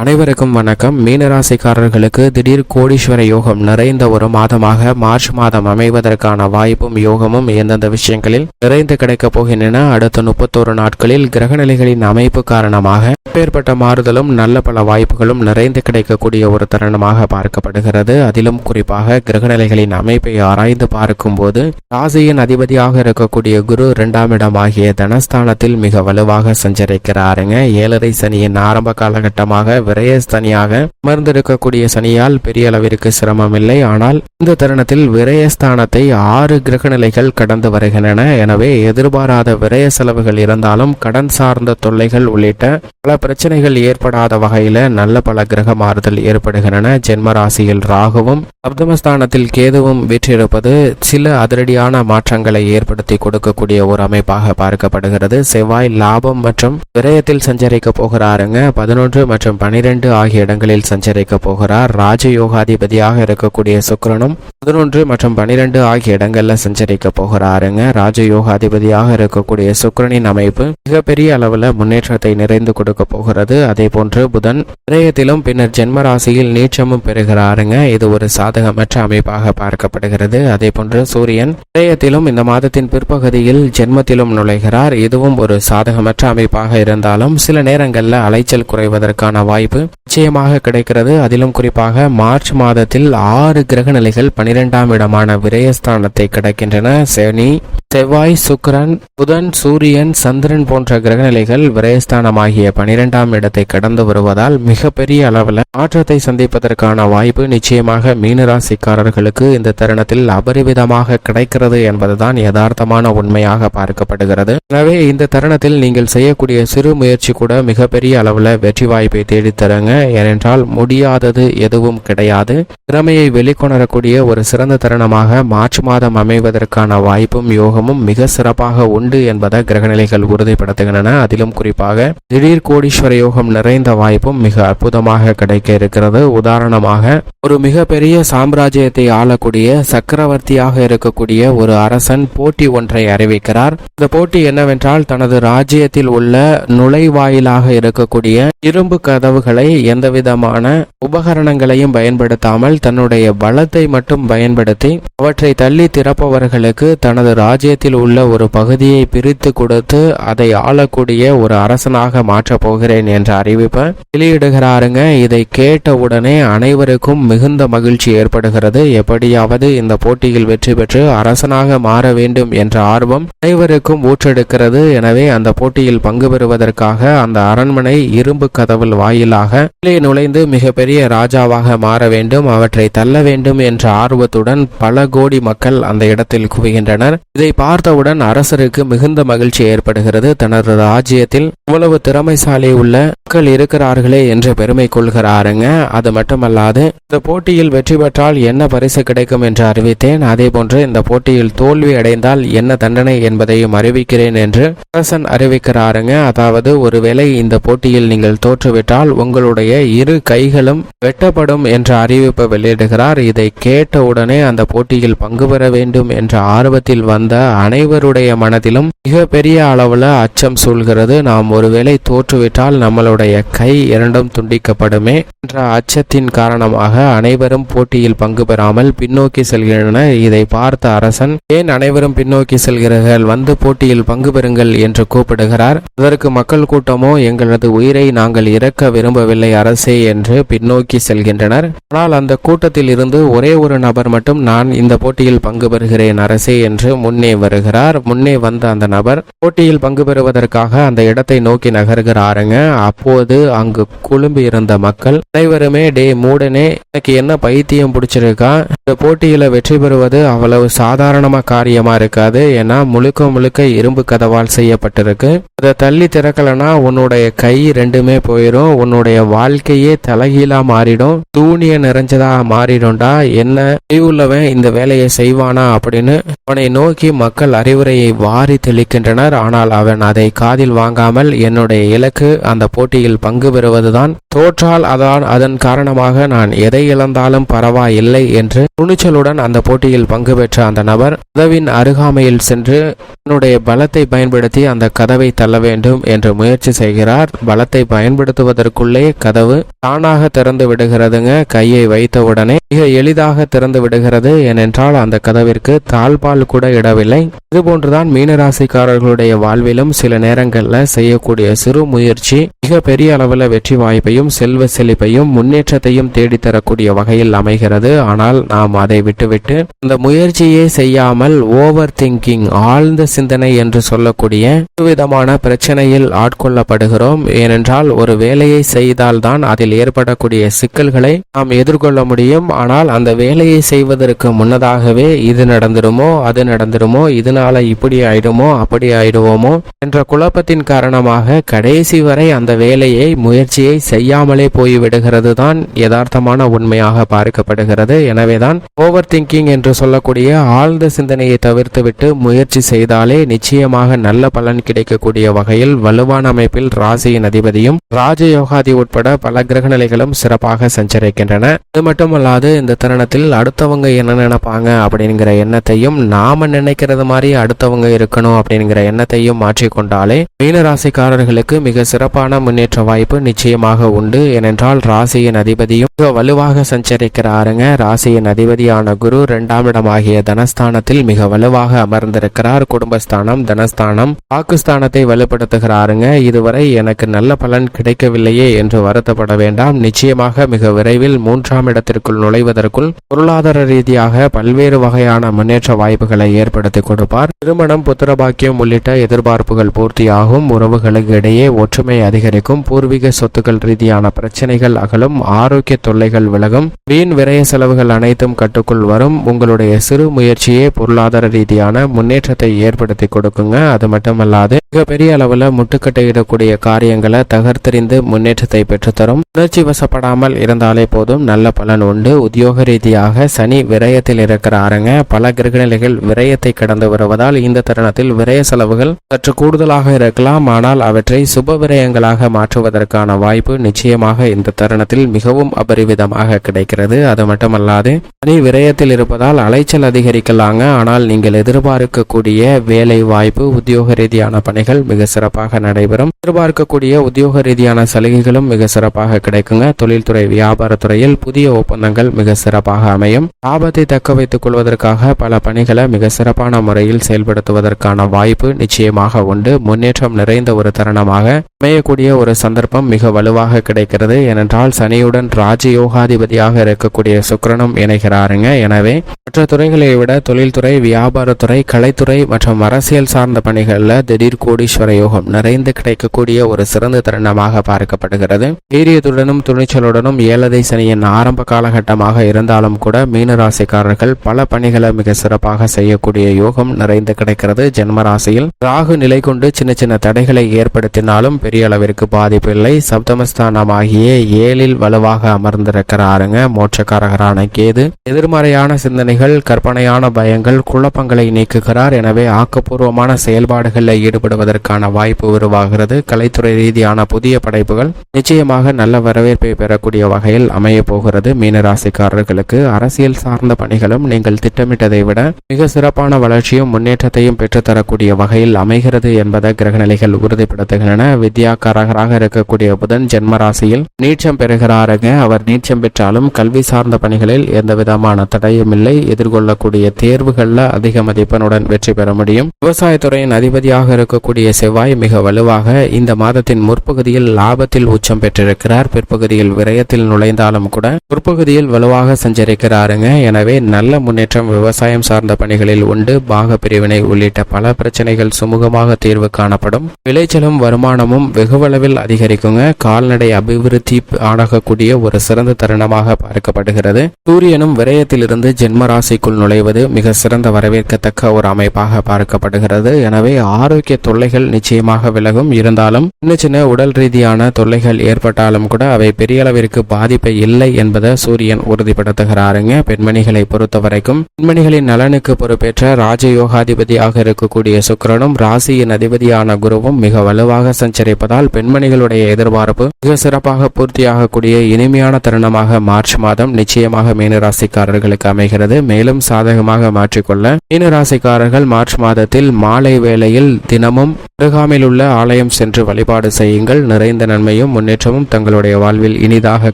அனைவருக்கும் வணக்கம். மீனராசிக்காரர்களுக்கு திடீர் கோடீஸ்வர யோகம் நிறைந்த ஒரு மாதமாக மார்ச் மாதம் அமைவதற்கான வாய்ப்பும் யோகமும் எந்தெந்த விஷயங்களில் நிறைந்து கிடைக்கப் போகின்றன? அடுத்த முப்பத்தோரு நாட்களில் கிரகநிலைகளின் அமைப்பு காரணமாக எப்பேற்பட்ட மாறுதலும் நல்ல பல வாய்ப்புகளும் நிறைந்து கிடைக்கக்கூடிய ஒரு தருணமாக பார்க்கப்படுகிறது. அதிலும் குறிப்பாக கிரகநிலைகளின் அமைப்பை ஆராய்ந்து பார்க்கும்போது ராசியின் அதிபதியாக இருக்கக்கூடிய குரு இரண்டாம் இடம் ஆகிய தனஸ்தானத்தில் மிக வலுவாக சஞ்சரிக்கிறாருங்க. ஏழரை சனியின் ஆரம்ப காலகட்டமாக விரயஸ்தனியாக அமர்ந்திருக்கக்கூடிய சனியால் பெரிய அளவிற்கு சிரமம் இல்லை ஆனால் இந்த தருணத்தில் விரயஸ்தானத்தை ஆறு கிரகநிலைகள் கடந்து வருகின்றன. எனவே எதிர்பாராத விரய செலவுகள் இருந்தாலும் கடன் சார்ந்த தொல்லைகள் உள்ளிட்ட பல பிரச்சனைகள் ஏற்படாத வகையில நல்ல பல கிரக மாறுதல் ஏற்படுகின்றன. ஜென்ம ராசியில் ராகுவும் சப்தமஸ்தானத்தில் கேதுவும் வீற்றிருப்பது சில அதிரடியான மாற்றங்களை ஏற்படுத்தி கொடுக்கக்கூடிய ஒரு அமைப்பாக பார்க்கப்படுகிறது. செவ்வாய் லாபம் மற்றும் விரயத்தில் சஞ்சரிக்க போகிறாருங்க. பதினொன்று மற்றும் பனிரெண்டு ஆகிய இடங்களில் சஞ்சரிக்க போகிறார். ராஜயோகாதிபதியாக இருக்கக்கூடிய சுக்கிரனும் பதினொன்று மற்றும் பனிரெண்டு ஆகிய இடங்கள்ல சஞ்சரிக்க போகிறாருங்க. ராஜயோகாதிபதியாக இருக்கக்கூடிய சுக்கிரனின் அமைப்பு மிகப்பெரிய அளவுல முன்னேற்றத்தை நிறைந்து கொடுக்க போகிறது. அதே போன்று புதன் விரயத்திலும் பின்னர் ஜென்ம ராசியில் நீச்சமும் பெறுகிறாருங்க. இது ஒரு சாதகமற்ற அமைப்பாக பார்க்கப்படுகிறது. அதே போன்று சூரியன் விரயத்திலும் இந்த மாதத்தின் பிற்பகுதியில் ஜென்மத்திலும் நுழைகிறார். இதுவும் ஒரு சாதகமற்ற அமைப்பாக இருந்தாலும் சில நேரங்களில் அலைச்சல் குறைவதற்கான வாய்ப்பு நிச்சயமாக கிடைக்கிறது. அதிலும் குறிப்பாக மார்ச் மாதத்தில் ஆறு கிரக நிலைகள் பனிரெண்டாம் இடமான விரயஸ்தானத்தை கிடைக்கின்றன. சனி செவ்வாய் சுக்கரன் புதன் சூரியன் சந்திரன் போன்ற கிரகநிலைகள் விரயஸ்தானமாகிய பனிரெண்டாம் இடத்தை கடந்து வருவதால் மிகப்பெரிய அளவில் மாற்றத்தை சந்திப்பதற்கான வாய்ப்பு நிச்சயமாக மீனராசிக்காரர்களுக்கு இந்த தருணத்தில் அபரிவிதமாக கிடைக்கிறது என்பதுதான் யதார்த்தமான உண்மையாக பார்க்கப்படுகிறது. எனவே இந்த தருணத்தில் நீங்கள் செய்யக்கூடிய சிறு முயற்சி கூட மிகப்பெரிய அளவில் வெற்றி வாய்ப்பை தேடித்தருங்க. ஏனென்றால் முடியாதது எதுவும் கிடையாது. திறமையை வெளிக்கொணரக்கூடிய ஒரு சிறந்த தருணமாக மார்ச் மாதம் அமைவதற்கான வாய்ப்பும் யோகமும் மிக சிறப்பாக உண்டு என்பதை கிரகநிலைகள் உறுதிப்படுத்துகின்றன. அதிலும் குறிப்பாக திடீர் கோடீஸ்வர யோகம் நிறைந்த வாய்ப்பும் மிக அற்புதமாக கிடைக்க இருக்கிறது. உதாரணமாக ஒரு மிகப்பெரிய சாம்ராஜ்யத்தை ஆளக்கூடிய சக்கரவர்த்தியாக இருக்கக்கூடிய ஒரு அரசன் போட்டி ஒன்றை அறிவிக்கிறார். இந்த போட்டி என்னவென்றால் தனது ராஜ்யத்தில் உள்ள நுழைவாயிலாக இருக்கக்கூடிய இரும்பு கதவுகளை எந்தவிதமான உபகரணங்களையும் பயன்படுத்தாமல் தன்னுடைய பலத்தை மட்டும் பயன்படுத்தி அவற்றை தள்ளி திறப்பவர்களுக்கு தனது ராஜ்யத்தில் உள்ள ஒரு பகுதியை பிரித்து கொடுத்து அதை ஆளக்கூடிய ஒரு அரசனாக மாற்றப் போகிறேன் என்ற அறிவிப்பை வெளியிடுகிறாருங்க. இதை கேட்டவுடனே அனைவருக்கும் மிகுந்த மகிழ்ச்சி ஏற்படுகிறது. எப்படியாவது இந்த போட்டியில் வெற்றி பெற்று அரசனாக மாற வேண்டும் என்ற ஆர்வம் அனைவருக்கும் ஊற்றெடுக்கிறது. எனவே அந்த போட்டியில் பங்கு பெறுவதற்காக அந்த அரண்மனை இரும்பு கதவுள் வாயிலாக உள்ளே நுழைந்து மிகப்பெரிய ராஜாவாக மாற வேண்டும். அவற்றை தள்ள வேண்டும் என்ற ஆர்வத்துடன் பல கோடி மக்கள் அந்த இடத்தில் குவிகின்றனர். இதை பார்த்தவுடன் அரசருக்கு மிகுந்த மகிழ்ச்சி ஏற்படுகிறது. தனது ராஜ்யத்தில் இவ்வளவு திறமைசாலி உள்ள மக்கள் இருக்கிறார்களே என்று பெருமை கொள்கிறாருங்க. அது மட்டுமல்லாது இந்த போட்டியில் வெற்றி பெற்றால் என்ன பரிசு கிடைக்கும் என்று அறிவித்தேன். அதே போன்று இந்த போட்டியில் தோல்வி அடைந்தால் என்ன தண்டனை என்பதையும் அறிவிக்கிறேன் என்று அரசன் அறிவிக்கிறாருங்க. அதாவது ஒருவேளை இந்த போட்டியில் நீங்கள் தோற்றுவிட்டால் உங்களுடைய இரு கைகளும் வெட்டப்படும் என்ற அறிவிப்பை வெளியிடுகிறார். இதை கேட்டவுடனே அந்த போட்டி போட்டியில் பங்கு பெற வேண்டும் என்ற ஆர்வத்தில் வந்த அனைவருடைய மனதிலும் மிக பெரிய அளவுல அச்சம் சூழ்கிறது. நாம் ஒருவேளை தோற்றுவிட்டால் நம்மளுடைய கை இரண்டும் துண்டிக்கப்படுமே என்ற அச்சத்தின் காரணமாக அனைவரும் போட்டியில் பங்கு பெறாமல் பின்னோக்கி செல்கின்றனர். இதை பார்த்த அரசன் ஏன் அனைவரும் பின்னோக்கி செல்கிறீர்கள்? வந்து போட்டியில் பங்கு பெறுங்கள் என்று கூப்பிடுகிறார். அதற்கு மக்கள் கூட்டமோ? எங்களது உயிரை நாங்கள் இறக்க விரும்பவில்லை அரசே என்று பின்னோக்கி செல்கின்றனர். ஆனால் அந்த கூட்டத்தில் இருந்து ஒரே ஒரு நபர் மட்டும் நான் இந்த போட்டியில் பங்கு பெறுகிறேன் அரசே என்று முன்னே வருகிறார். முன்னே வந்த அந்த நபர் போட்டியில் பங்கு பெறுவதற்காக அந்த இடத்தை நோக்கி நகர்கிறாருங்க. அப்போது அங்கு குழும்பி இருந்த மக்கள் அனைவருமே டே மூடனே எனக்கு என்ன பைத்தியம் பிடிச்சிருக்கா? இந்த போட்டியில வெற்றி பெறுவது அவ்வளவு சாதாரணமா காரியமா இருக்காது. ஏன்னா முழுக்க முழுக்க இரும்பு கதவால் செய்யப்பட்டிருக்கு. அதை தள்ளி திறக்கலனா உன்னுடைய கை ரெண்டுமே போயிடும் உன்னுடைய வாழ்க்கையே தலைகீழா மாறிடும். தூணிய நிறைஞ்சதா மாறிடும்டா. என்ன உள்ளவன் இந்த வேலையை செய்வானா அப்படின்னு அவனை நோக்கி மக்கள் அறிவுரையை வாரி தெளிக்கின்றனர். ஆனால் அவன் அதை காதில் வாங்காமல் என்னுடைய இலக்கு அந்த போட்டியில் பங்கு பெறுவதுதான். தோற்றால் அதான் அதன் காரணமாக நான் எதை இழந்தாலும் பரவாயில்லை என்று துணிச்சலுடன் அந்த போட்டியில் பங்கு பெற்ற அந்த நபர் கதவின் அருகாமையில் சென்று தன்னுடைய பலத்தை பயன்படுத்தி அந்த கதவை தள்ள வேண்டும் என்று முயற்சி செய்கிறார். பலத்தை பயன்படுத்துவதற்குள்ளே கதவு தானாக திறந்து விடுகிறதுங்க. கையை வைத்தவுடனே மிக எளிதாக திறந்து விடுகிறது. ஏனென்றால் அந்த கதவிற்கு தாழ்பால் கூட இடவில்லை. இதுபோன்றுதான் மீனராசிக்காரர்களுடைய வாழ்விலும் சில நேரங்களில் செய்யக்கூடிய சிறு முயற்சி மிக பெரிய அளவில் வெற்றி வாய்ப்பையும் செல்வ செழிப்பையும் முன்னேற்றத்தையும் தேடித்தரக்கூடிய வகையில் அமைகிறது. ஆனால் நாம் அதை விட்டுவிட்டு அந்த முயற்சியே செய்யாமல் ஓவர் திங்கிங் ஆழ்ந்த சிந்தனை என்று சொல்லக்கூடிய விதமான பிரச்சனையில் ஆட்கொள்ளப்படுகிறோம். ஏனென்றால் ஒரு வேலையை செய்தால்தான் அதில் ஏற்படக்கூடிய சிக்கல்களை நாம் எதிர்கொள்ள முடியும். ஆனால் அந்த வேலையை செய்வதற்கு முன் முன்னதாகவே இது நடந்துருமோ அது நடந்துருமோ இதனால இப்படி ஆயிடுமோ அப்படி ஆயிடுவோமோ என்ற குழப்பத்தின் காரணமாக கடைசி வரை அந்த வேலையை முயற்சியை செய்யாமலே போய்விடுகிறது தான் யதார்த்தமான உண்மையாக பார்க்கப்படுகிறது. எனவேதான் ஓவர் திங்கிங் என்று சொல்லக்கூடிய ஆழ்ந்த சிந்தனையை தவிர்த்துவிட்டு முயற்சி செய்தாலே நிச்சயமாக நல்ல பலன் கிடைக்கக்கூடிய வகையில் வலுவான அமைப்பில் ராசியின் அதிபதியும் ராஜயோகாதி உட்பட பல கிரக நிலைகளும் சிறப்பாக சஞ்சரிக்கின்றன. இது மட்டுமல்லாது இந்த தருணத்தில் அடுத்தவங்க என்ன நினைப்பாங்க அப்படிங்கிற எண்ணத்தையும் நாம நினைக்கிறது மாதிரி அடுத்தவங்க இருக்கணும் அப்படிங்கிற எண்ணத்தையும் மாற்றிக்கொண்டாலே மீன ராசிக்காரர்களுக்கு மிக சிறப்பான முன்னேற்ற வாய்ப்பு நிச்சயமாக உண்டு. ஏனென்றால் ராசியின் அதிபதியும் மிக வலுவாக சஞ்சரிக்கிறாருங்க. ராசியின் அதிபதியான குரு இரண்டாம் இடமாகிய தனஸ்தானத்தில் மிக வலுவாக அமர்ந்திருக்கிறார். குடும்பஸ்தானம் தனஸ்தானம் பாகிஸ்தானத்தை வலுப்படுத்துகிறாருங்க. இதுவரை எனக்கு நல்ல பலன் கிடைக்கவில்லையே என்று வருத்தப்பட வேண்டாம். நிச்சயமாக மிக விரைவில் மூன்றாம் இடத்திற்குள் நுழைவதற்குள் பொருளாதார ரீதியாக பல்வேறு வகையான முன்னேற்ற வாய்ப்புகளை ஏற்படுத்தி கொடுப்பார். திருமணம் புத்திரபாக்கியம் உள்ளிட்ட எதிர்பார்ப்புகள் பூர்த்தியாகும். உறவுகளுக்கு இடையே ஒற்றுமை அதிகரிக்கும். பூர்வீக சொத்துக்கள் ரீதியான பிரச்சனைகள் அகலும். ஆரோக்கிய தொல்லைகள் விலகும். வீண் விரய செலவுகள் அனைத்தும் கட்டுக்குள் வரும். உங்களுடைய சிறு முயற்சியே பொருளாதார ரீதியான முன்னேற்றத்தை ஏற்படுத்தி கொடுக்குங்க. அது மட்டுமல்லாது மிகப்பெரிய அளவில் முட்டுக்கட்டையிடக்கூடிய காரியங்களை தகர்த்தெறிந்து முன்னேற்றத்தை பெற்றுத்தரும். உணர்ச்சி வசப்படாமல் இருந்தாலே போதும். நல்ல பலன் உண்டு. உத்தியோக ரீதியாக சனி விரயத்தில் இருக்கிறாருங்க பல கிரகநிலைகள் விரயத்தை கடந்து வருவதால் இந்த தருணத்தில் விரய செலவுகள் சற்று கூடுதலாக இருக்கலாம். ஆனால் அவற்றை சுப விரயங்களாக மாற்றுவதற்கான வாய்ப்பு நிச்சயமாக இந்த தருணத்தில் மிகவும் அபரிவிதமாக கிடைக்கிறது. அது மட்டுமல்லாது சனி விரயத்தில் இருப்பதால் அலைச்சல் அதிகரிக்கலாங்க. ஆனால் நீங்கள் எதிர்பார்க்கக்கூடிய வேலை வாய்ப்பு உத்தியோக ரீதியான பணிகள் மிக சிறப்பாக நடைபெறும். எதிர்பார்க்கக்கூடிய உத்தியோக ரீதியான சலுகைகளும் மிக சிறப்பாக கிடைக்குங்க. தொழில்துறை வியாபாரத்துறையில் புதிய ஒப்பந்தங்கள் மிக சிறப்பாக அமையும். ஆபத்தை தக்க வைத்துக் கொள்வதற்காக பல பணிகளை மிக சிறப்பான முறையில் செயல்படுத்துவதற்கான வாய்ப்பு நிச்சயமாக உண்டு. முன்னேற்றம் நிறைந்த ஒரு தருணமாக அமையக்கூடிய ஒரு சந்தர்ப்பம் மிக வலுவாக கிடைக்கிறது. ஏனென்றால் சனியுடன் ராஜயோகாதிபதியாக இருக்கக்கூடிய சுக்கரனும் இணைகிறாருங்க. எனவே மற்ற துறைகளை விட தொழில்துறை வியாபாரத்துறை கலைத்துறை மற்றும் அரசியல் சார்ந்த பணிகளில் திடீர் கோடீஸ்வர யோகம் நிறைந்து கிடைக்கக்கூடிய ஒரு சிறந்த தருணமாக பார்க்கப்படுகிறது. வீரியத்துடனும் துணிச்சலுடனும் ஏழதை சனியின் ஆரம்ப காலகட்டமாக இருந்தாலும் கூட மீனராசிக்காரர்கள் பல பணிகளை மிக சிறப்பாக செய்யக்கூடிய யோகம் நிறைந்து கிடைக்கிறது. ஜென்மராசியில் ராகு நிலை கொண்டு சின்ன சின்ன தடைகளை ஏற்படுத்தினாலும் பெரிய அளவிற்கு பாதிப்பு இல்லை. சப்தமஸ்தானமாகிய ஏழில் வலுவாக அமர்ந்திருக்கிறாருங்க. மோட்சக்காரகரான கேது. எதிர்மறையான சிந்தனைகள் கற்பனையான பயங்கள் குழப்பங்களை நீக்குகிறார். எனவே ஆக்கப்பூர்வமான செயல்பாடுகளில் ஈடுபடுவதற்கான வாய்ப்பு உருவாகிறது. கலைத்துறை ரீதியான புதிய படைப்புகள் நிச்சயமாக நல்ல வரவேற்பை பெறக்கூடிய வகையில் அமைய போகிறது. மீனராசிக்காரர்களுக்கு அரசியல் சார்ந்த பணிகள் பணிகளும் நீங்கள் திட்டமிட்டதை விட மிக சிறப்பான வளர்ச்சியும் முன்னேற்றத்தையும் பெற்றுத்தரக்கூடிய வகையில் அமைகிறது என்பதை கிரகநிலைகள் உறுதிப்படுத்துகின்றன. வித்யாக்காரகராக இருக்கக்கூடிய புதன் ஜென்ம ராசியில் நீச்சம் பெறுகிறாருங்க அவர் நீச்சம் பெற்றாலும் கல்வி சார்ந்த பணிகளில் எந்த விதமான தடையும் இல்லை. எதிர்கொள்ளக்கூடிய தேர்வுகளில் அதிக மதிப்பெண்ணுடன் வெற்றி பெற முடியும். விவசாயத்துறையின் அதிபதியாக இருக்கக்கூடிய செவ்வாய் மிக வலுவாக இந்த மாதத்தின் முற்பகுதியில் லாபத்தில் உச்சம் பெற்றிருக்கிறார். பிற்பகுதியில் விரயத்தில் நுழைந்தாலும் கூட முற்பகுதியில் வலுவாக சஞ்சரிக்கிறாருங்க. எனவே நல்ல முன்னேற்றம் விவசாயம் சார்ந்த பணிகளில் உண்டு. பாக பிரிவினை உள்ளிட்ட பல பிரச்சனைகள் சுமூகமாக தீர்வு காணப்படும். விளைச்சலும் வருமானமும் வெகுவளவில் அதிகரிக்குங்க. கால்நடை அபிவிருத்தி ஆடகக்கூடிய ஒரு சிறந்த தருணமாக பார்க்கப்படுகிறது. சூரியனும் விரயத்திலிருந்து ஜென்ம ராசிக்குள் நுழைவது மிக சிறந்த வரவேற்கத்தக்க ஒரு அமைப்பாக பார்க்கப்படுகிறது. எனவே ஆரோக்கிய தொல்லைகள் நிச்சயமாக விலகும். இருந்தாலும் சின்ன சின்ன உடல் ரீதியான தொல்லைகள் ஏற்பட்டாலும் கூட அவை பெரிய அளவிற்கு பாதிப்பை இல்லை என்பதை சூரியன் உறுதிப்படுத்துகிறாருங்க. பெண்மணிகளை பொறுத்த பொறுத்தவரைக்கும் பெண்மணிகளின் நலனுக்கு பொறுப்பேற்ற ராஜயோகாதிபதியாக இருக்கக்கூடிய சுக்கிரனும் ராசியின் அதிபதியான குருவும் மிக வலுவாக சஞ்சரிப்பதால் பெண்மணிகளுடைய எதிர்பார்ப்பு மிக சிறப்பாக பூர்த்தியாகக்கூடிய இனிமையான தருணமாக மார்ச் மாதம் நிச்சயமாக மீனராசிக்காரர்களுக்கு அமைகிறது. மேலும் சாதகமாக மாற்றிக்கொள்ள மீனராசிக்காரர்கள் மார்ச் மாதத்தில் மாலை வேளையில் தினமும் அருகாமையில் உள்ள ஆலயம் சென்று வழிபாடு செய்யுங்கள். நிறைந்த நன்மையும் முன்னேற்றமும் தங்களுடைய வாழ்வில் இனிதாக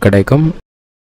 கிடைக்கும்.